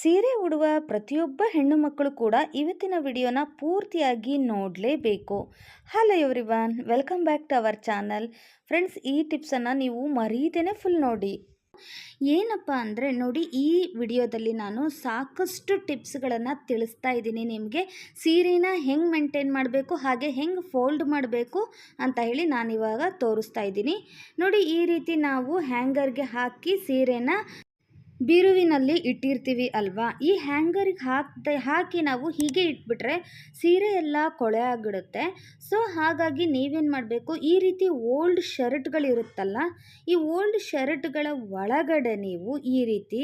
ಸೀರೆ ಉಡುವ ಪ್ರತಿಯೊಬ್ಬ ಹೆಣ್ಣು ಮಕ್ಕಳು ಕೂಡ ಇವತ್ತಿನ ವಿಡಿಯೋನ ಪೂರ್ತಿಯಾಗಿ ನೋಡಲೇಬೇಕು. Hello everyone, welcome back to our channel. Friends, ಈ ಟಿಪ್ಸನ್ನು ನೀವು ಮರೀದೇನೆ ಫುಲ್ ನೋಡಿ. ಏನಪ್ಪ ಅಂದರೆ ನೋಡಿ, ಈ ವಿಡಿಯೋದಲ್ಲಿ ನಾನು ಸಾಕಷ್ಟು ಟಿಪ್ಸ್ಗಳನ್ನು ತಿಳಿಸ್ತಾ ಇದ್ದೀನಿ ನಿಮಗೆ. ಸೀರೆನ ಹೆಂಗೆ ಮೇಂಟೈನ್ ಮಾಡಬೇಕು, ಹಾಗೆ ಹೆಂಗೆ ಫೋಲ್ಡ್ ಮಾಡಬೇಕು ಅಂತ ಹೇಳಿ ನಾನಿವಾಗ ತೋರಿಸ್ತಾ ಇದ್ದೀನಿ. ನೋಡಿ, ಈ ರೀತಿ ನಾವು ಹ್ಯಾಂಗರ್ಗೆ ಹಾಕಿ ಸೀರೆನ ಬೀರುವಿನಲ್ಲಿ ಇಟ್ಟಿರ್ತೀವಿ ಅಲ್ವಾ? ಈ ಹ್ಯಾಂಗರಿಗೆ ಹಾಕ್ದೆ, ಹಾಕಿ ನಾವು ಹೀಗೆ ಇಟ್ಬಿಟ್ರೆ ಸೀರೆ ಎಲ್ಲ ಕೊಳೆ ಆಗಿಬಿಡುತ್ತೆ. ಸೊ, ಹಾಗಾಗಿ ನೀವೇನು ಮಾಡಬೇಕು? ಈ ರೀತಿ ಓಲ್ಡ್ ಶರ್ಟ್ಗಳಿರುತ್ತಲ್ಲ, ಈ ಓಲ್ಡ್ ಶರ್ಟ್ಗಳ ಒಳಗಡೆ ನೀವು ಈ ರೀತಿ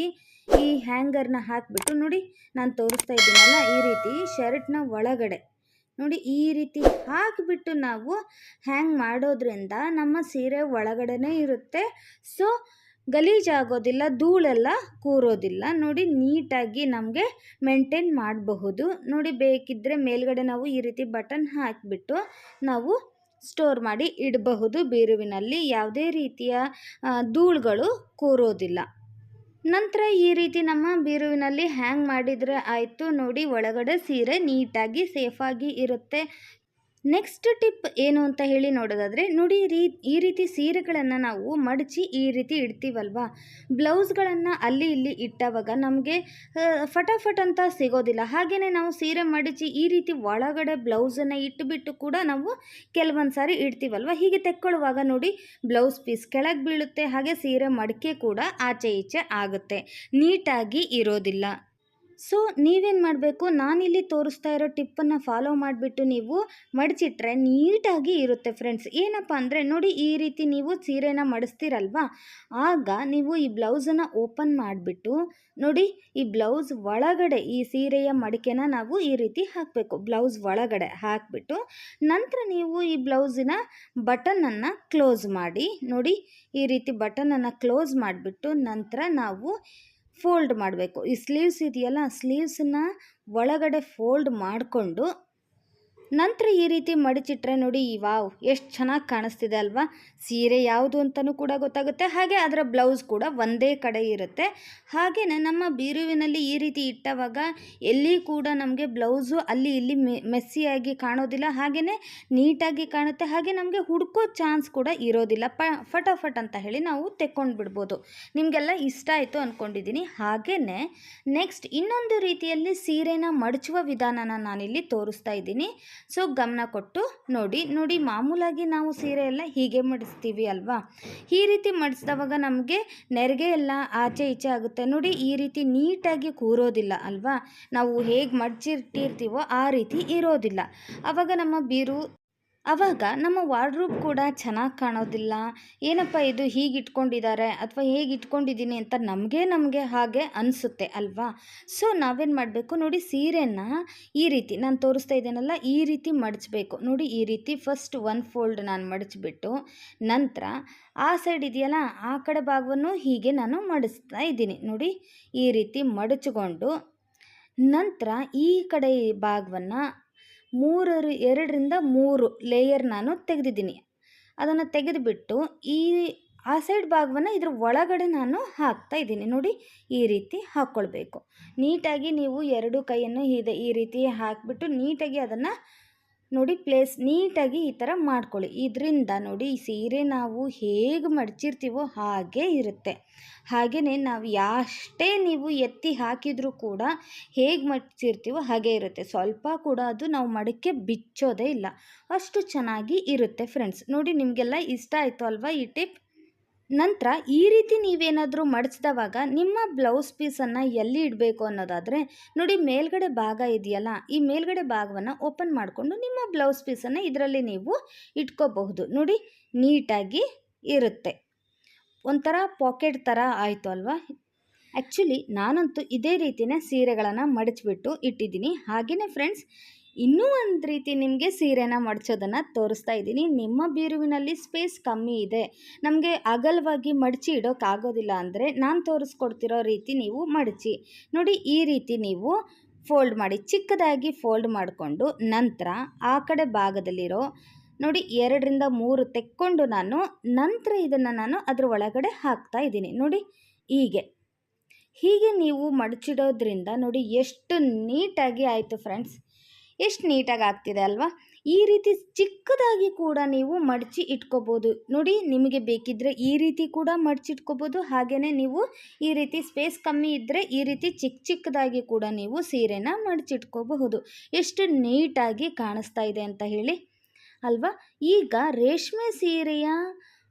ಈ ಹ್ಯಾಂಗರ್ನ ಹಾಕಿಬಿಟ್ಟು ನೋಡಿ, ನಾನು ತೋರಿಸ್ತಾ ಇದ್ದೀನಲ್ಲ, ಈ ರೀತಿ ಶರ್ಟ್ನ ಒಳಗಡೆ. ನೋಡಿ, ಈ ರೀತಿ ಹಾಕಿಬಿಟ್ಟು ನಾವು ಹ್ಯಾಂಗ್ ಮಾಡೋದ್ರಿಂದ ನಮ್ಮ ಸೀರೆ ಒಳಗಡೆನೇ ಇರುತ್ತೆ. ಸೊ ಗಲೀಜಾಗೋದಿಲ್ಲ, ಧೂಳೆಲ್ಲ ಕೂರೋದಿಲ್ಲ. ನೋಡಿ, ನೀಟಾಗಿ ನಮಗೆ ಮೇಂಟೈನ್ ಮಾಡಬಹುದು. ನೋಡಿ ಬೇಕಿದ್ದರೆ ಮೇಲ್ಗಡೆ ನಾವು ಈ ರೀತಿ ಬಟನ್ ಹಾಕಿಬಿಟ್ಟು ನಾವು ಸ್ಟೋರ್ ಮಾಡಿ ಇಡಬಹುದು. ಬೀರುವಿನಲ್ಲಿ ಯಾವುದೇ ರೀತಿಯ ಧೂಳುಗಳು ಕೂರೋದಿಲ್ಲ. ನಂತರ ಈ ರೀತಿ ನಮ್ಮ ಬೀರುವಿನಲ್ಲಿ ಹ್ಯಾಂಗ್ ಮಾಡಿದರೆ ಆಯಿತು. ನೋಡಿ, ಒಳಗಡೆ ಸೀರೆ ನೀಟಾಗಿ ಸೇಫಾಗಿ ಇರುತ್ತೆ. ನೆಕ್ಸ್ಟ್ ಟಿಪ್ ಏನು ಅಂತ ಹೇಳಿ ನೋಡೋದಾದರೆ, ನೋಡಿ ರೀ, ಈ ರೀತಿ ಸೀರೆಗಳನ್ನು ನಾವು ಮಡಚಿ ಈ ರೀತಿ ಇಡ್ತೀವಲ್ವಾ? ಬ್ಲೌಸ್ಗಳನ್ನು ಅಲ್ಲಿ ಇಲ್ಲಿ ಇಟ್ಟವಾಗ ನಮಗೆ ಫಟಾಫಟ್ ಅಂತ ಸಿಗೋದಿಲ್ಲ. ಹಾಗೆಯೇ ನಾವು ಸೀರೆ ಮಡಚಿ ಈ ರೀತಿ ಒಳಗಡೆ ಬ್ಲೌಸನ್ನು ಇಟ್ಟುಬಿಟ್ಟು ಕೂಡ ನಾವು ಕೆಲವೊಂದು ಸಾರಿ ಇಡ್ತೀವಲ್ವ? ಹೀಗೆ ತೆಕ್ಕೊಳ್ಳುವಾಗ ನೋಡಿ ಬ್ಲೌಸ್ ಪೀಸ್ ಕೆಳಗೆ ಬೀಳುತ್ತೆ, ಹಾಗೆ ಸೀರೆ ಮಡಿಕೆ ಕೂಡ ಆಚೆ ಈಚೆ ಆಗುತ್ತೆ. ನೀಟಾಗಿ ಇರೋದಿಲ್ಲ. ಸೊ ನೀವೇನು ಮಾಡಬೇಕು? ನಾನಿಲ್ಲಿ ತೋರಿಸ್ತಾ ಇರೋ ಟಿಪ್ಪನ್ನು ಫಾಲೋ ಮಾಡಿಬಿಟ್ಟು ನೀವು ಮಡಚಿಟ್ರೆ ನೀಟಾಗಿ ಇರುತ್ತೆ ಫ್ರೆಂಡ್ಸ್ ಏನಪ್ಪ ಅಂದರೆ ನೋಡಿ ಈ ರೀತಿ ನೀವು ಸೀರೆನ ಮಡಿಸ್ತೀರಲ್ವಾ? ಆಗ ನೀವು ಈ ಬ್ಲೌಸನ್ನು ಓಪನ್ ಮಾಡಿಬಿಟ್ಟು ನೋಡಿ ಈ ಬ್ಲೌಸ್ ಒಳಗಡೆ ಈ ಸೀರೆಯ ಮಡಿಕೆನ ನಾವು ಈ ರೀತಿ ಹಾಕಬೇಕು. ಬ್ಲೌಸ್ ಒಳಗಡೆ ಹಾಕಿಬಿಟ್ಟು ನಂತರ ನೀವು ಈ ಬ್ಲೌಸಿನ ಬಟನನ್ನು ಕ್ಲೋಸ್ ಮಾಡಿ ನೋಡಿ ಈ ರೀತಿ ಬಟನನ್ನು ಕ್ಲೋಸ್ ಮಾಡಿಬಿಟ್ಟು ನಂತರ ನಾವು ಫೋಲ್ಡ್ ಮಾಡಬೇಕು. ಈ ಸ್ಲೀವ್ಸ್ ಇದೆಯಲ್ಲ ಸ್ಲೀವ್ಸನ್ನ ಒಳಗಡೆ ಫೋಲ್ಡ್ ಮಾಡಿಕೊಂಡು ನಂತರ ಈ ರೀತಿ ಮಡಚಿಟ್ರೆ ನೋಡಿ, ವಾವ್, ಎಷ್ಟು ಚೆನ್ನಾಗಿ ಕಾಣಿಸ್ತಿದೆ ಅಲ್ವಾ? ಸೀರೆ ಯಾವುದು ಅಂತಲೂ ಕೂಡ ಗೊತ್ತಾಗುತ್ತೆ. ಹಾಗೆ ಅದರ ಬ್ಲೌಸ್ ಕೂಡ ಒಂದೇ ಕಡೆ ಇರುತ್ತೆ. ಹಾಗೆಯೇ ನಮ್ಮ ಬೀರುವಿನಲ್ಲಿ ಈ ರೀತಿ ಇಟ್ಟವಾಗ ಎಲ್ಲಿ ಕೂಡ ನಮಗೆ ಬ್ಲೌಸು ಅಲ್ಲಿ ಇಲ್ಲಿ ಮೆಸ್ಸಿಯಾಗಿ ಕಾಣೋದಿಲ್ಲ. ಹಾಗೆಯೇ ನೀಟಾಗಿ ಕಾಣುತ್ತೆ. ಹಾಗೆ ನಮಗೆ ಹುಡುಕೋ ಚಾನ್ಸ್ ಕೂಡ ಇರೋದಿಲ್ಲ. ಪ, ಫಟಾಫಟ್ ಅಂತ ಹೇಳಿ ನಾವು ತೆಕ್ಕೊಂಡು ಬಿಡ್ಬೋದು ನಿಮಗೆಲ್ಲ ಇಷ್ಟ ಆಯಿತು ಅಂದ್ಕೊಂಡಿದ್ದೀನಿ ಹಾಗೆಯೇ ನೆಕ್ಸ್ಟ್ ಇನ್ನೊಂದು ರೀತಿಯಲ್ಲಿ ಸೀರೆನ ಮಡಚುವ ವಿಧಾನನ ನಾನಿಲ್ಲಿ ತೋರಿಸ್ತಾ ಇದ್ದೀನಿ. ಸೊ ಗಮನ ಕೊಟ್ಟು ನೋಡಿ ನೋಡಿ ಮಾಮೂಲಾಗಿ ನಾವು ಸೀರೆ ಎಲ್ಲ ಹೀಗೆ ಮಡಿಸ್ತೀವಿ ಅಲ್ವಾ? ಈ ರೀತಿ ಮಡಿಸಿದವಾಗ ನಮಗೆ ನೆರಿಗೆ ಎಲ್ಲ ಆಚೆ ಈಚೆ ಆಗುತ್ತೆ. ನೋಡಿ, ಈ ರೀತಿ ನೀಟಾಗಿ ಕೂರೋದಿಲ್ಲ ಅಲ್ವಾ? ನಾವು ಹೇಗೆ ಮಡಚಿಟ್ಟಿರ್ತೀವೋ ಆ ರೀತಿ ಇರೋದಿಲ್ಲ. ಆವಾಗ ನಮ್ಮ ಬೀರು ಆವಾಗ ನಮ್ಮ ವಾರ್ಡ್ರೂಬ್ ಕೂಡ ಚೆನ್ನಾಗಿ ಕಾಣೋದಿಲ್ಲ. ಏನಪ್ಪ ಇದು ಹೀಗೆ ಇಟ್ಕೊಂಡಿದ್ದಾರೆ ಅಥವಾ ಹೇಗೆ ಇಟ್ಕೊಂಡಿದ್ದೀನಿ ಅಂತ ನಮಗೆ ನಮಗೆ ಹಾಗೆ ಅನಿಸುತ್ತೆ ಅಲ್ವಾ? ಸೊ ನಾವೇನು ಮಾಡಬೇಕು ನೋಡಿ ಸೀರೆಯನ್ನು ಈ ರೀತಿ ನಾನು ತೋರಿಸ್ತಾ ಇದ್ದೇನಲ್ಲ ಈ ರೀತಿ ಮಡಚಬೇಕು. ನೋಡಿ ಈ ರೀತಿ ಫಸ್ಟ್ ಒನ್ ಫೋಲ್ಡ್ ನಾನು ಮಡಚಿಬಿಟ್ಟು ನಂತರ ಆ ಸೈಡ್ ಇದೆಯಲ್ಲ ಆ ಕಡೆ ಭಾಗವನ್ನು ಹೀಗೆ ನಾನು ಮಡಿಸ್ತಾ ಇದ್ದೀನಿ. ನೋಡಿ ಈ ರೀತಿ ಮಡಚಿಕೊಂಡು ನಂತರ ಈ ಕಡೆ ಭಾಗವನ್ನು ಮೂರರು ಎರಡರಿಂದ ಮೂರು ಲೇಯರ್ ನಾನು ತೆಗೆದಿದ್ದೀನಿ. ಅದನ್ನು ತೆಗೆದುಬಿಟ್ಟು ಈ, ಆ ಸೈಡ್ ಭಾಗವನ್ನು ಇದ್ರ ಒಳಗಡೆ ನಾನು ಹಾಕ್ತಾ ಇದ್ದೀನಿ. ನೋಡಿ, ಈ ರೀತಿ ಹಾಕ್ಕೊಳ್ಬೇಕು ನೀಟಾಗಿ ನೀವು ಎರಡು ಕೈಯನ್ನು ಇದೆ ಈ ರೀತಿ ಹಾಕಿಬಿಟ್ಟು ನೀಟಾಗಿ ಅದನ್ನು ನೋಡಿ ಪ್ಲೇಸ್ ನೀಟಾಗಿ ಈ ಥರ ಮಾಡ್ಕೊಳ್ಳಿ. ಇದರಿಂದ ನೋಡಿ ಈ ಸೀರೆ ನಾವು ಹೇಗೆ ಮಡಚಿರ್ತೀವೋ ಹಾಗೆ ಇರುತ್ತೆ. ಹಾಗೆಯೇ ನಾವು ಯಾಷ್ಟೇ ನೀವು ಎತ್ತಿ ಹಾಕಿದರೂ ಕೂಡ ಹೇಗೆ ಮಡಚಿರ್ತೀವೋ ಹಾಗೆ ಇರುತ್ತೆ. ಸ್ವಲ್ಪ ಕೂಡ ಅದು ನಾವು ಮಡಕೆ ಬಿಚ್ಚೋದೇ ಇಲ್ಲ. ಅಷ್ಟು ಚೆನ್ನಾಗಿ ಇರುತ್ತೆ ಫ್ರೆಂಡ್ಸ್ ನೋಡಿ ನಿಮಗೆಲ್ಲ ಇಷ್ಟ ಆಯಿತು ಅಲ್ವಾ ಈ ಟಿಪ್ ನಂತರ ಈ ರೀತಿ ನೀವೇನಾದರೂ ಮಡಚಿದವಾಗ ನಿಮ್ಮ ಬ್ಲೌಸ್ ಪೀಸನ್ನು ಎಲ್ಲಿ ಇಡಬೇಕು ಅನ್ನೋದಾದರೆ ನೋಡಿ ಮೇಲ್ಗಡೆ ಭಾಗ ಇದೆಯಲ್ಲ, ಈ ಮೇಲ್ಗಡೆ ಭಾಗವನ್ನು ಓಪನ್ ಮಾಡಿಕೊಂಡು ನಿಮ್ಮ ಬ್ಲೌಸ್ ಪೀಸನ್ನು ಇದರಲ್ಲಿ ನೀವು ಇಟ್ಕೋಬಹುದು. ನೋಡಿ, ನೀಟಾಗಿ ಇರುತ್ತೆ. ಒಂಥರ ಪಾಕೆಟ್ ಥರ ಆಯಿತು ಅಲ್ವಾ? ಆ್ಯಕ್ಚುಲಿ ನಾನಂತೂ ಇದೇ ರೀತಿಯೇ ಸೀರೆಗಳನ್ನು ಮಡಚಿಬಿಟ್ಟು ಇಟ್ಟಿದ್ದೀನಿ. ಹಾಗೆಯೇ ಫ್ರೆಂಡ್ಸ್ ಇನ್ನೂ ಒಂದು ರೀತಿ ನಿಮಗೆ ಸೀರೆನ ಮಡಚೋದನ್ನು ತೋರಿಸ್ತಾ ಇದ್ದೀನಿ. ನಿಮ್ಮ ಬೀರುವಿನಲ್ಲಿ ಸ್ಪೇಸ್ ಕಮ್ಮಿ ಇದೆ. ನಮಗೆ ಅಗಲವಾಗಿ ಮಡಚಿ ಇಡೋಕ್ಕಾಗೋದಿಲ್ಲ ಅಂದರೆ ನಾನು ತೋರಿಸ್ಕೊಡ್ತಿರೋ ರೀತಿ ನೀವು ಮಡಚಿ. ನೋಡಿ, ಈ ರೀತಿ ನೀವು ಫೋಲ್ಡ್ ಮಾಡಿ, ಚಿಕ್ಕದಾಗಿ ಫೋಲ್ಡ್ ಮಾಡಿಕೊಂಡು ನಂತರ ಆ ಕಡೆ ಭಾಗದಲ್ಲಿರೋ ನೋಡಿ, ಎರಡರಿಂದ ಮೂರು ತೆಕ್ಕೊಂಡು ನಾನು ನಂತರ ಇದನ್ನು ನಾನು ಅದರ ಒಳಗಡೆ ಹಾಕ್ತಾ ಇದ್ದೀನಿ. ನೋಡಿ, ಹೀಗೆ. ಹೀಗೆ ನೀವು ಮಡಚಿಡೋದ್ರಿಂದ ನೋಡಿ, ಎಷ್ಟು ನೀಟಾಗಿ ಆಯಿತು ಫ್ರೆಂಡ್ಸ್ ಎಷ್ಟು ನೀಟಾಗಿ ಆಗ್ತಿದೆ ಅಲ್ವಾ? ಈ ರೀತಿ ಚಿಕ್ಕದಾಗಿ ಕೂಡ ನೀವು ಮಡಚಿ ಇಟ್ಕೋಬೋದು. ನೋಡಿ, ನಿಮಗೆ ಬೇಕಿದ್ದರೆ ಈ ರೀತಿ ಕೂಡ ಮಡಚಿಟ್ಕೋಬೋದು ಹಾಗೆಯೇ ನೀವು ಈ ರೀತಿ ಸ್ಪೇಸ್ ಕಮ್ಮಿ ಇದ್ದರೆ ಈ ರೀತಿ ಚಿಕ್ಕ ಚಿಕ್ಕದಾಗಿ ಕೂಡ ನೀವು ಸೀರೆನ ಮಡಚಿಟ್ಕೋಬಹುದು ಎಷ್ಟು ನೀಟಾಗಿ ಕಾಣಿಸ್ತಾ ಇದೆ ಅಂತ ಹೇಳಿ. ಅಲ್ವಾ? ಈಗ ರೇಷ್ಮೆ ಸೀರೆಯ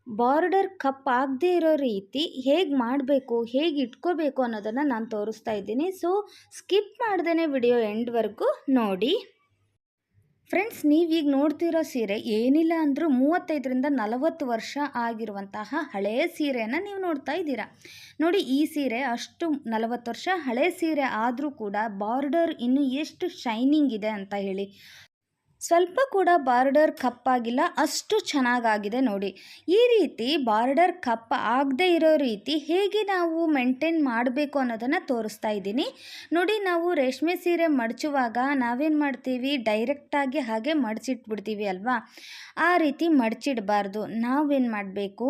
ಬಾರ್ಡರ್ ಕಪ್ ಆಗದೇ ಇರೋ ರೀತಿ ಹೇಗೆ ಮಾಡಬೇಕು, ಹೇಗೆ ಇಟ್ಕೋಬೇಕು ಅನ್ನೋದನ್ನು ನಾನು ತೋರಿಸ್ತಾ ಇದ್ದೀನಿ. ಸೊ ಸ್ಕಿಪ್ ಮಾಡ್ದೇ ವಿಡಿಯೋ ಎಂಡ್ವರೆಗೂ ನೋಡಿ. ಫ್ರೆಂಡ್ಸ್, ನೀವೀಗ ನೋಡ್ತಿರೋ ಸೀರೆ ಏನಿಲ್ಲ ಅಂದರೂ ಮೂವತ್ತೈದರಿಂದ ನಲವತ್ತು ವರ್ಷ ಆಗಿರುವಂತಹ ಹಳೆಯ ಸೀರೆಯನ್ನು ನೀವು ನೋಡ್ತಾ ಇದ್ದೀರಾ. ನೋಡಿ, ಈ ಸೀರೆ ಅಷ್ಟು ನಲವತ್ತು ವರ್ಷ ಹಳೆ ಸೀರೆ ಆದರೂ ಕೂಡ ಬಾರ್ಡರ್ ಇನ್ನೂ ಎಷ್ಟು ಶೈನಿಂಗ್ ಇದೆ ಅಂತ ಹೇಳಿ. ಸ್ವಲ್ಪ ಕೂಡ ಬಾರ್ಡರ್ ಕಪ್ಪಾಗಿಲ್ಲ, ಅಷ್ಟು ಚೆನ್ನಾಗಾಗಿದೆ ನೋಡಿ. ಈ ರೀತಿ ಬಾರ್ಡರ್ ಕಪ್ ಆಗದೇ ಇರೋ ರೀತಿ ಹೇಗೆ ನಾವು ಮೇಂಟೈನ್ ಮಾಡಬೇಕು ಅನ್ನೋದನ್ನು ತೋರಿಸ್ತಾ ಇದ್ದೀನಿ. ನೋಡಿ, ನಾವು ರೇಷ್ಮೆ ಸೀರೆ ಮಡಚುವಾಗ ನಾವೇನು ಮಾಡ್ತೀವಿ? ಡೈರೆಕ್ಟಾಗಿ ಹಾಗೆ ಮಡಚಿಟ್ಬಿಡ್ತೀವಿ ಅಲ್ವಾ? ಆ ರೀತಿ ಮಡಚಿಡಬಾರ್ದು. ನಾವೇನು ಮಾಡಬೇಕು?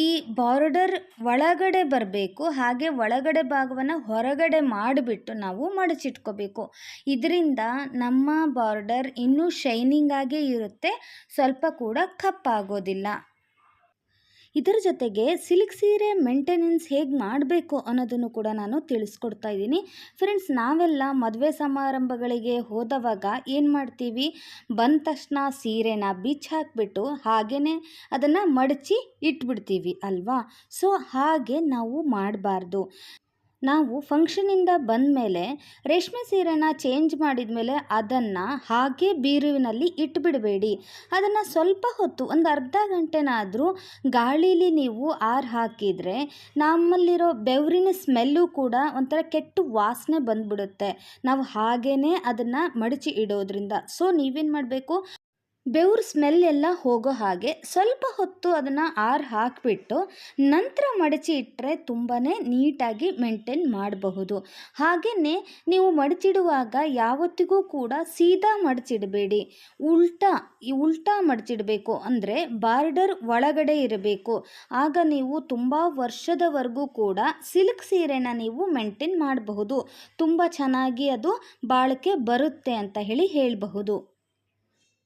ಈ ಬಾರ್ಡರ್ ಒಳಗಡೆ ಬರಬೇಕು, ಹಾಗೆ ಒಳಗಡೆ ಭಾಗವನ್ನು ಹೊರಗಡೆ ಮಾಡಿಬಿಟ್ಟು ನಾವು ಮಡಚಿಟ್ಕೋಬೇಕು. ಇದರಿಂದ ನಮ್ಮ ಬಾರ್ಡರ್ ಇನ್ನೂ ಶೈನಿಂಗ್ ಆಗೇ ಇರುತ್ತೆ, ಸ್ವಲ್ಪ ಕೂಡ ಕಪ್ಪಾಗೋದಿಲ್ಲ ಇದರ ಜೊತೆಗೆ ಸಿಲ್ಕ್ ಸೀರೆ ಮೇಂಟೆನೆನ್ಸ್ ಹೇಗೆ ಮಾಡಬೇಕು ಅನ್ನೋದನ್ನು ಕೂಡ ನಾನು ತಿಳಿಸ್ಕೊಡ್ತಾ ಇದ್ದೀನಿ. ಫ್ರೆಂಡ್ಸ್ ನಾವೆಲ್ಲ ಮದುವೆ ಸಮಾರಂಭಗಳಿಗೆ ಹೋದವಾಗ ಏನು ಮಾಡ್ತೀವಿ? ಬಂದ ತಕ್ಷಣ ಸೀರೆನ ಬಿಚ್ಚಿ ಹಾಕಿಬಿಟ್ಟು ಹಾಗೆಯೇ ಅದನ್ನು ಮಡಚಿ ಇಟ್ಬಿಡ್ತೀವಿ ಅಲ್ವಾ? ಸೊ ಹಾಗೆ ನಾವು ಮಾಡಬಾರ್ದು. ನಾವು ಫಂಕ್ಷನಿಂದ ಬಂದ ಮೇಲೆ ರೇಷ್ಮೆ ಸೀರೆನ ಚೇಂಜ್ ಮಾಡಿದ ಮೇಲೆ ಅದನ್ನು ಹಾಗೆ ಬೀರುವಿನಲ್ಲಿ ಇಟ್ಬಿಡಬೇಡಿ. ಅದನ್ನು ಸ್ವಲ್ಪ ಹೊತ್ತು, ಒಂದು ಅರ್ಧ ಗಂಟೆನಾದರೂ ಗಾಳೀಲಿ ನೀವು ಆರು ಹಾಕಿದರೆ ನಮ್ಮಲ್ಲಿರೋ ಬೆವರಿನ ಸ್ಮೆಲ್ಲು ಕೂಡ ಒಂಥರ ಕೆಟ್ಟು ವಾಸನೆ ಬಂದುಬಿಡುತ್ತೆ. ನಾವು ಹಾಗೇ ಅದನ್ನು ಮಡಚಿ ಇಡೋದ್ರಿಂದ. ಸೊ ನೀವೇನು ಮಾಡಬೇಕು? ಬೆವ್ರ ಸ್ಮೆಲ್ ಎಲ್ಲ ಹೋಗೋ ಹಾಗೆ ಸ್ವಲ್ಪ ಹೊತ್ತು ಅದನ್ನು ಆರು ಹಾಕಿಬಿಟ್ಟು ನಂತರ ಮಡಚಿ ಇಟ್ಟರೆ ತುಂಬಾ ನೀಟಾಗಿ ಮೇಂಟೈನ್ ಮಾಡಬಹುದು. ಹಾಗೆಯೇ ನೀವು ಮಡಚಿಡುವಾಗ ಯಾವತ್ತಿಗೂ ಕೂಡ ಸೀದಾ ಮಡಚಿಡಬೇಡಿ. ಉಲ್ಟಾ, ಈ ಉಲ್ಟಾ ಮಡಚಿಡಬೇಕು ಅಂದರೆ ಬಾರ್ಡರ್ ಒಳಗಡೆ ಇರಬೇಕು. ಆಗ ನೀವು ತುಂಬ ವರ್ಷದವರೆಗೂ ಕೂಡ ಸಿಲ್ಕ್ ಸೀರೆನ ನೀವು ಮೇಂಟೈನ್ ಮಾಡಬಹುದು. ತುಂಬ ಚೆನ್ನಾಗಿ ಅದು ಬಾಳಿಕೆ ಬರುತ್ತೆ ಅಂತ ಹೇಳಿ ಹೇಳಬಹುದು.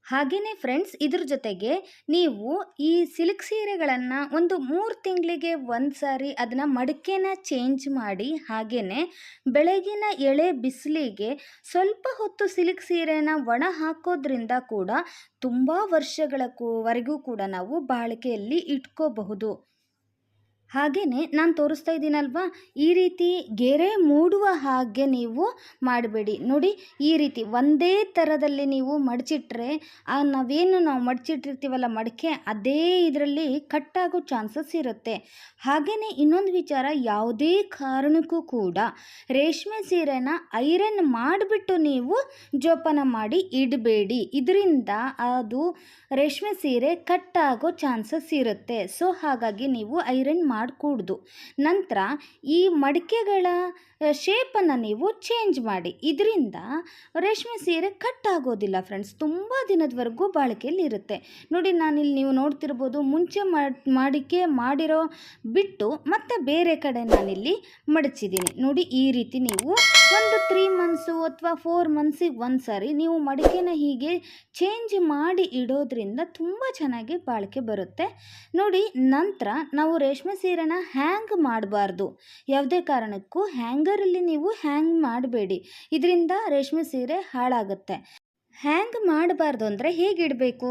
ಹಾಗೆಯೇ ಫ್ರೆಂಡ್ಸ್ ಇದ್ರ ಜೊತೆಗೆ ನೀವು ಈ ಸಿಲ್ಕ್ ಸೀರೆಗಳನ್ನು ಒಂದು ಮೂರು ತಿಂಗಳಿಗೆ ಒಂದು ಸಾರಿ ಅದನ್ನು ಮಡಿಕೆನ ಚೇಂಜ್ ಮಾಡಿ ಹಾಗೆಯೇ ಬೆಳಗಿನ ಎಳೆ ಬಿಸಿಲಿಗೆ ಸ್ವಲ್ಪ ಹೊತ್ತು ಸಿಲ್ಕ್ ಸೀರೆನ ಒಣ ಹಾಕೋದ್ರಿಂದ ಕೂಡ ತುಂಬ ವರ್ಷಗಳ ವರೆಗೂ ಕೂಡ ನಾವು ಬಾಳಿಕೆಯಲ್ಲಿ ಇಟ್ಕೋಬಹುದು. ಹಾಗೆಯೇ ನಾನು ತೋರಿಸ್ತಾ ಇದ್ದೀನಲ್ವಾ? ಈ ರೀತಿ ಗೆರೆ ಮೂಡುವ ಹಾಗೆ ನೀವು ಮಾಡಬೇಡಿ. ನೋಡಿ, ಈ ರೀತಿ ಒಂದೇ ಥರದಲ್ಲಿ ನೀವು ಮಡಚಿಟ್ರೆ, ಆ ನಾವೇನು ನಾವು ಮಡಚಿಟ್ಟಿರ್ತೀವಲ್ಲ ಮಡಿಕೆ, ಅದೇ ಇದರಲ್ಲಿ ಕಟ್ಟಾಗೋ ಚಾನ್ಸಸ್ ಇರುತ್ತೆ. ಹಾಗೆಯೇ ಇನ್ನೊಂದು ವಿಚಾರ, ಯಾವುದೇ ಕಾರಣಕ್ಕೂ ಕೂಡ ರೇಷ್ಮೆ ಸೀರೆನ ಐರನ್ ಮಾಡಿಬಿಟ್ಟು ನೀವು ಜೋಪಾನ ಮಾಡಿ ಇಡಬೇಡಿ. ಇದರಿಂದ ಅದು ರೇಷ್ಮೆ ಸೀರೆ ಕಟ್ಟಾಗೋ ಚಾನ್ಸಸ್ ಇರುತ್ತೆ. ಸೊ, ಹಾಗಾಗಿ ನೀವು ಐರನ್ ಮಾಡಕೂಡ್ದು. ನಂತರ ಈ ಮಡಿಕೆಗಳ ಶೇಪನ್ನು ನೀವು ಚೇಂಜ್ ಮಾಡಿ. ಇದರಿಂದ ರೇಷ್ಮೆ ಸೀರೆ ಕಟ್ ಆಗೋದಿಲ್ಲ ಫ್ರೆಂಡ್ಸ್ ತುಂಬ ದಿನದವರೆಗೂ ಬಾಳಿಕೆಯಲ್ಲಿ ಇರುತ್ತೆ. ನೋಡಿ, ನಾನಿಲ್ಲಿ ನೀವು ನೋಡ್ತಿರ್ಬೋದು, ಮುಂಚೆ ಮಾಡಿಕೆ ಮಾಡಿರೋ ಬಿಟ್ಟು ಮತ್ತೆ ಬೇರೆ ಕಡೆ ನಾನಿಲ್ಲಿ ಮಡಚಿದ್ದೀನಿ. ನೋಡಿ, ಈ ರೀತಿ ನೀವು ಒಂದು ತ್ರೀ ಮಂತ್ಸು ಅಥವಾ ಫೋರ್ ಮಂತ್ಸಿಗೆ ಒಂದು ಸಾರಿ ನೀವು ಮಡಿಕೆನ ಹೀಗೆ ಚೇಂಜ್ ಮಾಡಿ ಇಡೋದ್ರಿಂದ ತುಂಬ ಚೆನ್ನಾಗಿ ಬಾಳಿಕೆ ಬರುತ್ತೆ. ನೋಡಿ, ನಂತರ ನಾವು ರೇಷ್ಮೆ ಸೀರೆನ ಹ್ಯಾಂಗ್ ಮಾಡಬಾರ್ದು. ಯಾವುದೇ ಕಾರಣಕ್ಕೂ ಹ್ಯಾಂಗರಲ್ಲಿ ನೀವು ಹ್ಯಾಂಗ್ ಮಾಡಬೇಡಿ. ಇದರಿಂದ ರೇಷ್ಮೆ ಸೀರೆ ಹಾಳಾಗುತ್ತೆ. ಹ್ಯಾಂಗ್ ಮಾಡಬಾರ್ದು ಅಂದರೆ ಹೇಗೆ ಇಡಬೇಕು?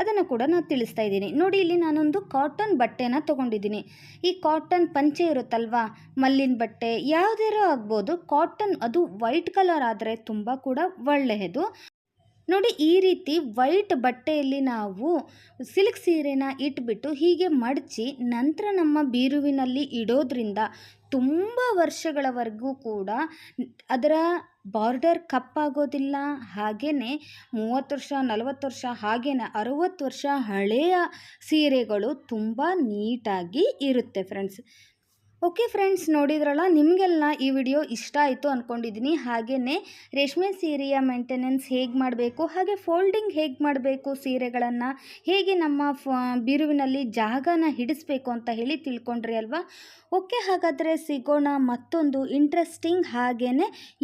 ಅದನ್ನು ಕೂಡ ನಾನು ತಿಳಿಸ್ತಾ ಇದ್ದೀನಿ. ನೋಡಿ, ಇಲ್ಲಿ ನಾನೊಂದು ಕಾಟನ್ ಬಟ್ಟೆನ ತೊಗೊಂಡಿದ್ದೀನಿ. ಈ ಕಾಟನ್ ಪಂಚೆ ಇರುತ್ತಲ್ವಾ? ಮಲ್ಲಿನ ಬಟ್ಟೆ, ಯಾವುದಾರು ಆಗ್ಬೋದು. ಕಾಟನ್ ಅದು ವೈಟ್ ಕಲರ್ ಆದರೆ ತುಂಬ ಕೂಡ ಒಳ್ಳೆಯದು. ನೋಡಿ, ಈ ರೀತಿ ವೈಟ್ ಬಟ್ಟೆಯಲ್ಲಿ ನಾವು ಸಿಲ್ಕ್ ಸೀರೆನ ಇಟ್ಬಿಟ್ಟು ಹೀಗೆ ಮಡಚಿ ನಂತರ ನಮ್ಮ ಬೀರುವಿನಲ್ಲಿ ಇಡೋದ್ರಿಂದ ತುಂಬ ವರ್ಷಗಳವರೆಗೂ ಕೂಡ ಅದರ ಬಾರ್ಡರ್ ಕಪ್ಪಾಗೋದಿಲ್ಲ ಹಾಗೆಯೇ ಮೂವತ್ತು ವರ್ಷ, ನಲವತ್ತು ವರ್ಷ ಹಾಗೆಯೇ ಅರುವತ್ತು ವರ್ಷ ಹಳೆಯ ಸೀರೆಗಳು ತುಂಬ ನೀಟಾಗಿ ಇರುತ್ತೆ ಫ್ರೆಂಡ್ಸ್ ಓಕೆ ಫ್ರೆಂಡ್ಸ್, ನೋಡಿದ್ರಲ್ಲ ನಿಮಗೆಲ್ಲ ಈ ವಿಡಿಯೋ ಇಷ್ಟ ಆಯಿತು ಅಂದ್ಕೊಂಡಿದ್ದೀನಿ ಹಾಗೆಯೇ ರೇಷ್ಮೆ ಸೀರೆಯ ಮೇಂಟೆನೆನ್ಸ್ ಹೇಗೆ ಮಾಡಬೇಕು, ಹಾಗೆ ಫೋಲ್ಡಿಂಗ್ ಹೇಗೆ ಮಾಡಬೇಕು ಸೀರೆಗಳನ್ನು, ಹೇಗೆ ನಮ್ಮ ಬಿರುವಿನಲ್ಲಿ ಜಾಗನ ಹಿಡಿಸ್ಬೇಕು ಅಂತ ಹೇಳಿ ತಿಳ್ಕೊಂಡ್ರಿ ಅಲ್ವಾ? ಓಕೆ, ಹಾಗಾದರೆ ಸಿಗೋಣ ಮತ್ತೊಂದು ಇಂಟ್ರೆಸ್ಟಿಂಗ್ ಹಾಗೇ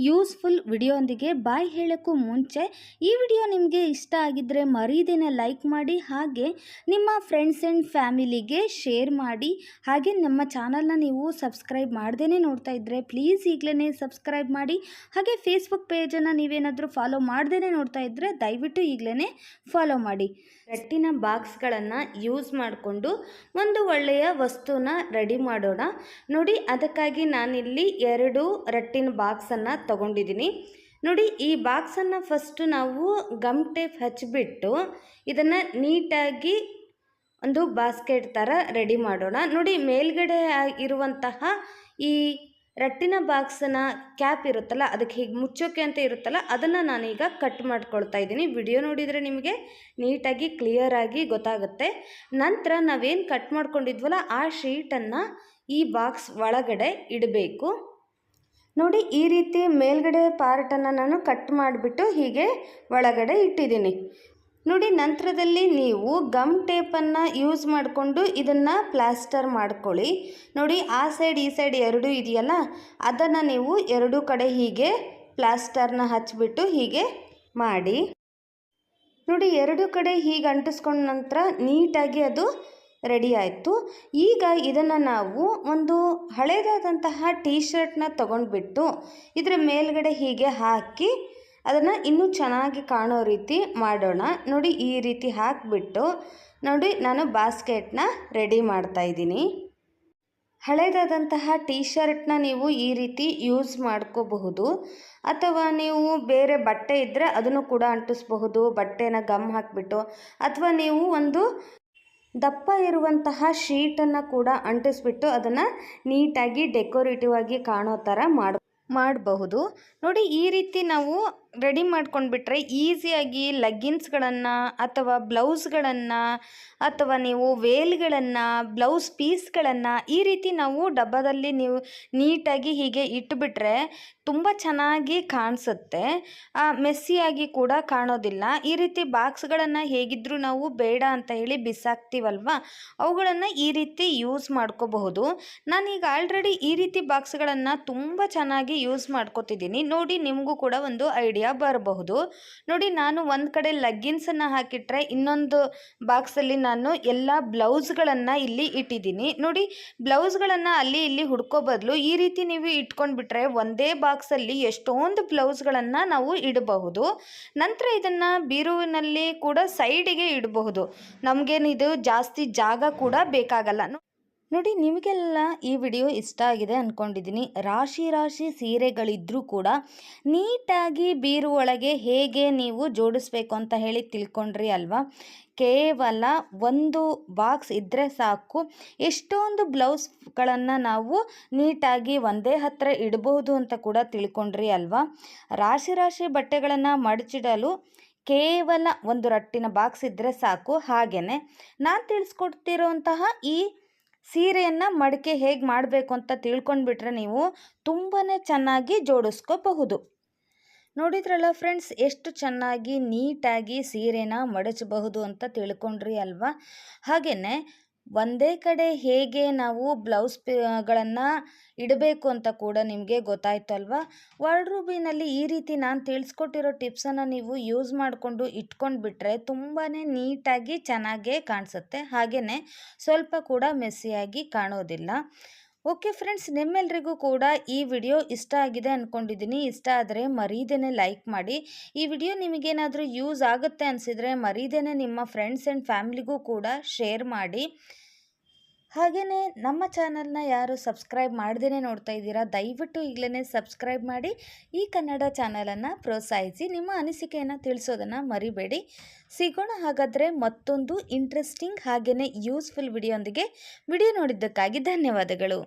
ಯೂಸ್ಫುಲ್ ವಿಡಿಯೋಂದಿಗೆ. ಬಾಯ್ ಹೇಳೋಕ್ಕೂ ಮುಂಚೆ, ಈ ವಿಡಿಯೋ ನಿಮಗೆ ಇಷ್ಟ ಆಗಿದ್ದರೆ ಮರೀದಿನ ಲೈಕ್ ಮಾಡಿ, ಹಾಗೆ ನಿಮ್ಮ ಫ್ರೆಂಡ್ಸ್ ಆ್ಯಂಡ್ ಫ್ಯಾಮಿಲಿಗೆ ಶೇರ್ ಮಾಡಿ, ಹಾಗೆ ನಮ್ಮ ಚಾನಲ್ನ ನೀವು ಸಬ್ಸ್ಕ್ರೈಬ್ ಮಾಡ್ದೇ ನೋಡ್ತಾ ಇದ್ದರೆ ಪ್ಲೀಸ್ ಈಗಲೇ ಸಬ್ಸ್ಕ್ರೈಬ್ ಮಾಡಿ. ಹಾಗೆ ಫೇಸ್ಬುಕ್ ಪೇಜನ್ನು ನೀವೇನಾದರೂ ಫಾಲೋ ಮಾಡ್ದೇ ನೋಡ್ತಾ ಇದ್ದರೆ ದಯವಿಟ್ಟು ಈಗಲೇ ಫಾಲೋ ಮಾಡಿ. ರಟ್ಟಿನ ಬಾಕ್ಸ್ಗಳನ್ನು ಯೂಸ್ ಮಾಡಿಕೊಂಡು ಒಂದು ಒಳ್ಳೆಯ ವಸ್ತುನ ರೆಡಿ ಮಾಡೋಣ. ನೋಡಿ, ಅದಕ್ಕಾಗಿ ನಾನಿಲ್ಲಿ ಎರಡು ರಟ್ಟಿನ ಬಾಕ್ಸನ್ನು ತಗೊಂಡಿದ್ದೀನಿ. ನೋಡಿ, ಈ ಬಾಕ್ಸನ್ನು ಫಸ್ಟು ನಾವು ಗಮ್ ಟೇಪ್ ಹಚ್ಚಿಬಿಟ್ಟು ಇದನ್ನು ನೀಟಾಗಿ ಒಂದು ಬಾಸ್ಕೆಟ್ ಥರ ರೆಡಿ ಮಾಡೋಣ. ನೋಡಿ ಮೇಲ್ಗಡೆ ಇರುವಂತಹ ಈ ರಟ್ಟಿನ ಬಾಕ್ಸನ್ನ ಕ್ಯಾಪ್ ಇರುತ್ತಲ್ಲ, ಅದಕ್ಕೆ ಹೀಗೆ ಮುಚ್ಚೋಕೆ ಅಂತ ಇರುತ್ತಲ್ಲ, ಅದನ್ನು ನಾನೀಗ ಕಟ್ ಮಾಡ್ಕೊಳ್ತಾ ಇದ್ದೀನಿ. ವಿಡಿಯೋ ನೋಡಿದರೆ ನಿಮಗೆ ನೀಟಾಗಿ ಕ್ಲಿಯರಾಗಿ ಗೊತ್ತಾಗುತ್ತೆ. ನಂತರ ನಾವೇನು ಕಟ್ ಮಾಡ್ಕೊಂಡಿದ್ವಲ್ಲ, ಆ ಶೀಟನ್ನು ಈ ಬಾಕ್ಸ್ ಒಳಗಡೆ ಇಡಬೇಕು. ನೋಡಿ, ಈ ರೀತಿ ಮೇಲ್ಗಡೆ ಪಾರ್ಟನ್ನು ನಾನು ಕಟ್ ಮಾಡಿಬಿಟ್ಟು ಹೀಗೆ ಒಳಗಡೆ ಇಟ್ಟಿದ್ದೀನಿ. ನೋಡಿ, ನಂತರದಲ್ಲಿ ನೀವು ಗಮ್ ಟೇಪನ್ನು ಯೂಸ್ ಮಾಡಿಕೊಂಡು ಇದನ್ನು ಪ್ಲಾಸ್ಟರ್ ಮಾಡ್ಕೊಳ್ಳಿ. ನೋಡಿ, ಆ ಸೈಡ್ ಈ ಸೈಡ್ ಎರಡೂ ಇದೆಯಲ್ಲ? ಅದನ್ನು ನೀವು ಎರಡೂ ಕಡೆ ಹೀಗೆ ಪ್ಲಾಸ್ಟರ್ನ ಹಚ್ಚಿಬಿಟ್ಟು ಹೀಗೆ ಮಾಡಿ. ನೋಡಿ, ಎರಡು ಕಡೆ ಹೀಗೆ ಅಂಟಿಸ್ಕೊಂಡ ನಂತರ ನೀಟಾಗಿ ಅದು ರೆಡಿ ಆಯಿತು. ಈಗ ಇದನ್ನು ನಾವು ಒಂದು ಹಳೇದಾದಂತಹ ಟೀ ಶರ್ಟ್ನ ತೊಗೊಂಡ್ಬಿಟ್ಟು ಇದರ ಮೇಲ್ಗಡೆ ಹೀಗೆ ಹಾಕಿ ಅದನ್ನು ಇನ್ನೂ ಚೆನ್ನಾಗಿ ಕಾಣೋ ರೀತಿ ಮಾಡೋಣ. ನೋಡಿ ಈ ರೀತಿ ಹಾಕಿಬಿಟ್ಟು ನೋಡಿ ನಾನು ಬಾಸ್ಕೆಟ್ನ ರೆಡಿ ಮಾಡ್ತಾ ಇದ್ದೀನಿ. ಹಳೇದಾದಂತಹ ಟೀ ಶರ್ಟ್ನ ನೀವು ಈ ರೀತಿ ಯೂಸ್ ಮಾಡ್ಕೋಬಹುದು. ಅಥವಾ ನೀವು ಬೇರೆ ಬಟ್ಟೆ ಇದ್ದರೆ ಅದನ್ನು ಕೂಡ ಅಂಟಿಸ್ಬಹುದು. ಬಟ್ಟೆನ ಗಮ್ ಹಾಕಿಬಿಟ್ಟು. ಅಥವಾ ನೀವು ಒಂದು ದಪ್ಪ ಇರುವಂತಹ ಶೀಟನ್ನು ಕೂಡ ಅಂಟಿಸ್ಬಿಟ್ಟು ಅದನ್ನು ನೀಟಾಗಿ ಡೆಕೋರೇಟಿವ್ ಆಗಿ ಕಾಣೋ ಥರ ಮಾಡಿ, ಮಾಡಬಹುದು. ನೋಡಿ ಈ ರೀತಿ ನಾವು ರೆಡಿ ಮಾಡ್ಕೊಂಡ್ಬಿಟ್ರೆ ಈಸಿಯಾಗಿ ಲಗ್ಗಿನ್ಸ್ಗಳನ್ನು ಅಥವಾ ಬ್ಲೌಸ್ಗಳನ್ನು ಅಥವಾ ನೀವು ವೇಲ್ಗಳನ್ನು, ಬ್ಲೌಸ್ ಪೀಸ್ಗಳನ್ನು ಈ ರೀತಿ ನಾವು ಡಬ್ಬದಲ್ಲಿ ನೀವು ನೀಟಾಗಿ ಹೀಗೆ ಇಟ್ಬಿಟ್ರೆ ತುಂಬ ಚೆನ್ನಾಗಿ ಕಾಣಿಸುತ್ತೆ. ಮೆಸ್ಸಿಯಾಗಿ ಕೂಡ ಕಾಣೋದಿಲ್ಲ. ಈ ರೀತಿ ಬಾಕ್ಸ್ಗಳನ್ನು ಹೇಗಿದ್ದರೂ ನಾವು ಬೇಡ ಅಂತ ಹೇಳಿ ಬಿಸಾಕ್ತೀವಲ್ವ? ಅವುಗಳನ್ನು ಈ ರೀತಿ ಯೂಸ್ ಮಾಡ್ಕೋಬಹುದು. ನಾನೀಗ ಆಲ್ರೆಡಿ ಈ ರೀತಿ ಬಾಕ್ಸ್ಗಳನ್ನು ತುಂಬ ಚೆನ್ನಾಗಿ ಯೂಸ್ ಮಾಡ್ಕೋತಿದ್ದೀನಿ. ನೋಡಿ ನಿಮಗೂ ಕೂಡ ಒಂದು ಐಡಿಯಾ ಬರಬಹುದು. ನೋಡಿ, ನಾನು ಒಂದು ಕಡೆ ಲಗ್ಗಿನ್ಸನ್ನು ಹಾಕಿಟ್ರೆ ಇನ್ನೊಂದು ಬಾಕ್ಸಲ್ಲಿ ನಾನು ಎಲ್ಲ ಬ್ಲೌಸ್ಗಳನ್ನು ಇಲ್ಲಿ ಇಟ್ಟಿದ್ದೀನಿ. ನೋಡಿ ಬ್ಲೌಸ್ಗಳನ್ನು ಅಲ್ಲಿ ಇಲ್ಲಿ ಹುಡ್ಕೋ ಬದಲು ಈ ರೀತಿ ನೀವು ಇಟ್ಕೊಂಡ್ಬಿಟ್ರೆ ಒಂದೇ ಬಾಕ್ಸಲ್ಲಿ ಎಷ್ಟೊಂದು ಬ್ಲೌಸ್ಗಳನ್ನು ನಾವು ಇಡಬಹುದು. ನಂತರ ಇದನ್ನು ಬೀರುವಿನಲ್ಲಿ ಕೂಡ ಸೈಡಿಗೆ ಇಡಬಹುದು. ನಮಗೇನಿದು ಜಾಸ್ತಿ ಜಾಗ ಕೂಡ ಬೇಕಾಗಲ್ಲ. ನೋಡಿ, ನಿಮಗೆಲ್ಲ ಈ ವಿಡಿಯೋ ಇಷ್ಟ ಆಗಿದೆ ಅಂದ್ಕೊಂಡಿದ್ದೀನಿ ರಾಶಿ ರಾಶಿ ಸೀರೆಗಳಿದ್ದರೂ ಕೂಡ ನೀಟಾಗಿ ಬೀರು ಒಳಗೆ ಹೇಗೆ ನೀವು ಜೋಡಿಸ್ಬೇಕು ಅಂತ ಹೇಳಿ ತಿಳ್ಕೊಂಡ್ರಿ ಅಲ್ವಾ? ಕೇವಲ ಒಂದು ಬಾಕ್ಸ್ ಇದ್ದರೆ ಸಾಕು. ಎಷ್ಟೊಂದು ಬ್ಲೌಸ್ಗಳನ್ನು ನಾವು ನೀಟಾಗಿ ಒಂದೇ ಹತ್ತಿರ ಇಡಬಹುದು ಅಂತ ಕೂಡ ತಿಳ್ಕೊಂಡ್ರಿ ಅಲ್ವಾ? ರಾಶಿ ರಾಶಿ ಬಟ್ಟೆಗಳನ್ನು ಮಡಚಿಡಲು ಕೇವಲ ಒಂದು ರಟ್ಟಿನ ಬಾಕ್ಸ್ ಇದ್ದರೆ ಸಾಕು. ಹಾಗೆಯೇ ನಾನು ತಿಳಿಸ್ಕೊಡ್ತಿರೋಂತಹ ಈ ಸೀರೆಯನ್ನು ಮಡಿಕೆ ಹೇಗೆ ಮಾಡಬೇಕು ಅಂತ ತಿಳ್ಕೊಂಡ್ಬಿಟ್ರೆ ನೀವು ತುಂಬಾ ಚೆನ್ನಾಗಿ ಜೋಡಿಸ್ಕೋಬಹುದು. ನೋಡಿದ್ರಲ್ಲ ಫ್ರೆಂಡ್ಸ್, ಎಷ್ಟು ಚೆನ್ನಾಗಿ ನೀಟಾಗಿ ಸೀರೆನ ಮಡಚಬಹುದು ಅಂತ ತಿಳ್ಕೊಂಡ್ರಿ ಅಲ್ವಾ? ಹಾಗೆಯೇ ಒಂದೇ ಕಡೆ ಹೇಗೆ ನಾವು ಬ್ಲೌಸ್ಗಳನ್ನು ಇಡಬೇಕು ಅಂತ ಕೂಡ ನಿಮಗೆ ಗೊತ್ತಾಯ್ತು ಅಲ್ವಾ ವಾರ್ಡ್ರೂಬಿನಲ್ಲಿ ಈ ರೀತಿ ನಾನು ತಿಳಿಸ್ಕೊಟ್ಟಿರೋ ಟಿಪ್ಸನ್ನು ನೀವು ಯೂಸ್ ಮಾಡಿಕೊಂಡು ಇಟ್ಕೊಂಡು ಬಿಟ್ಟರೆ ತುಂಬಾ ನೀಟಾಗಿ ಚೆನ್ನಾಗೇ ಕಾಣಿಸುತ್ತೆ. ಹಾಗೆಯೇ ಸ್ವಲ್ಪ ಕೂಡ ಮೆಸ್ಸಿಯಾಗಿ ಕಾಣೋದಿಲ್ಲ. ಓಕೆ ಫ್ರೆಂಡ್ಸ್, ನಿಮ್ಮೆಲ್ರಿಗೂ ಕೂಡ ಈ ವಿಡಿಯೋ ಇಷ್ಟ ಆಗಿದೆ ಅಂದ್ಕೊಂಡಿದ್ದೀನಿ ಇಷ್ಟ ಆದರೆ ಮರೀದೇನೆ ಲೈಕ್ ಮಾಡಿ. ಈ ವಿಡಿಯೋ ನಿಮಗೇನಾದರೂ ಯೂಸ್ ಆಗುತ್ತೆ ಅನಿಸಿದರೆ ಮರೀದೇನೆ ನಿಮ್ಮ ಫ್ರೆಂಡ್ಸ್ ಆ್ಯಂಡ್ ಫ್ಯಾಮಿಲಿಗೂ ಕೂಡ ಶೇರ್ ಮಾಡಿ. ಹಾಗೆಯೇ ನಮ್ಮ ಚಾನಲ್ನ ಯಾರು ಸಬ್ಸ್ಕ್ರೈಬ್ ಮಾಡ್ದೇ ನೋಡ್ತಾ ಇದ್ದೀರಾ, ದಯವಿಟ್ಟು ಈಗಲೇ ಸಬ್ಸ್ಕ್ರೈಬ್ ಮಾಡಿ, ಈ ಕನ್ನಡ ಚಾನಲನ್ನು ಪ್ರೋತ್ಸಾಹಿಸಿ, ನಿಮ್ಮ ಅನಿಸಿಕೆಯನ್ನು ತಿಳಿಸೋದನ್ನು ಮರಿಬೇಡಿ. ಸಿಗೋಣ ಹಾಗಾದರೆ ಮತ್ತೊಂದು ಇಂಟ್ರೆಸ್ಟಿಂಗ್ ಹಾಗೆಯೇ ಯೂಸ್ಫುಲ್ ವಿಡಿಯೋಂದಿಗೆ ವಿಡಿಯೋ ನೋಡಿದ್ದಕ್ಕಾಗಿ ಧನ್ಯವಾದಗಳು.